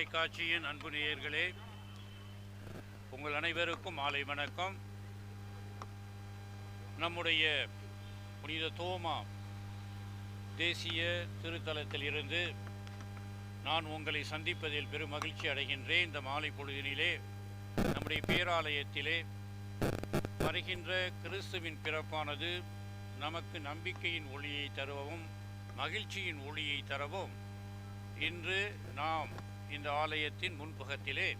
தொலைக்காட்சியின் அன்பு நேயர்களே உங்கள் அனைவருக்கும் மாலை வணக்கம். நம்முடைய புனித தோமா தேசிய திருத்தலத்தில் இருந்து நான் உங்களை சந்திப்பதில் பெரும் மகிழ்ச்சி அடைகின்றேன். இந்த மாலை பொழுதினிலே நம்முடைய பேராலயத்திலே வருகின்ற கிறிஸ்துவின் பிறப்பானது நமக்கு நம்பிக்கையின் ஒளியை தருவவும் மகிழ்ச்சியின் ஒளியை தரவும் இன்று நாம் இந்த ஆலயத்தின் முன்பகத்திலே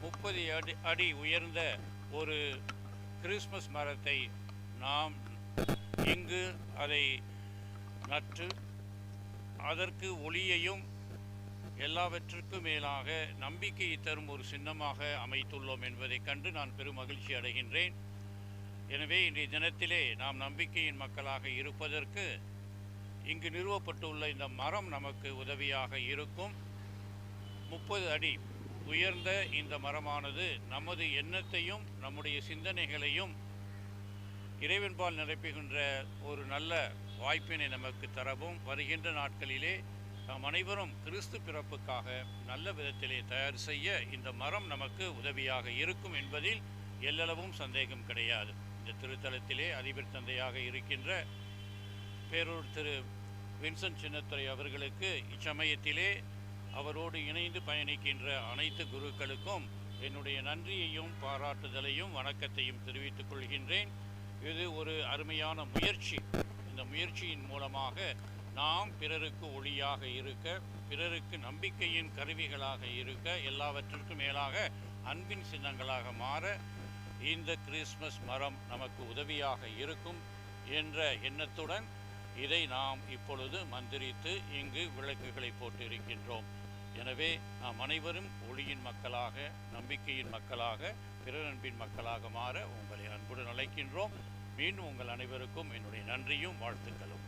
முப்பது அடி அடி உயர்ந்த ஒரு கிறிஸ்மஸ் மரத்தை நாம் இங்கு அதை நட்டு அதற்கு ஒளியையும் எல்லாவற்றிற்கும் மேலாக நம்பிக்கையை தரும் ஒரு சின்னமாக அமைத்துள்ளோம் என்பதைக் கண்டு நான் பெரும் மகிழ்ச்சி அடைகின்றேன். எனவே இன்றைய தினத்திலே நாம் நம்பிக்கையின் மக்களாக இருப்பதற்கு இங்கு நிறுவப்பட்டுள்ள இந்த மரம் நமக்கு உதவியாக இருக்கும். முப்பது அடி உயர்ந்த இந்த மரமானது நமது எண்ணத்தையும் நம்முடைய சிந்தனைகளையும் இறைவன்பால் நிரப்புகின்ற ஒரு நல்ல வாய்ப்பினை நமக்கு தரவும் வருகின்ற நாட்களிலே நாம் அனைவரும் கிறிஸ்து பிறப்புக்காக நல்ல விதத்திலே தயார் செய்ய இந்த மரம் நமக்கு உதவியாக இருக்கும் என்பதில் எல்லளவும் சந்தேகம் கிடையாது. இந்த திருத்தலத்திலே அதிபர் தந்தையாக இருக்கின்ற பேரூர் திரு வின்சென்ட் சின்னத்துறை அவர்களுக்கு இச்சமயத்திலே அவரோடு இணைந்து பயணிக்கின்ற அனைத்து குருக்களுக்கும் என்னுடைய நன்றியையும் பாராட்டுதலையும் வணக்கத்தையும் தெரிவித்துக் கொள்கின்றேன். இது ஒரு அருமையான முயற்சி. இந்த முயற்சியின் மூலமாக நாம் பிறருக்கு ஒளியாக இருக்க பிறருக்கு நம்பிக்கையின் கருவிகளாக இருக்க எல்லாவற்றிற்கும் மேலாக அன்பின் சின்னங்களாக மாற இந்த கிறிஸ்மஸ் மரம் நமக்கு உதவியாக இருக்கும் என்ற எண்ணத்துடன் இதை நாம் இப்பொழுது மந்திரித்து இங்கு விளக்குகளை போட்டிருக்கின்றோம். எனவே நாம் அனைவரும் ஒளியின் மக்களாக நம்பிக்கையின் மக்களாக பிறரன்பின் மக்களாக மாற உங்களை அன்புடன் அழைக்கின்றோம். மீண்டும் உங்கள் அனைவருக்கும் என்னுடைய நன்றியும் வாழ்த்துக்களும்.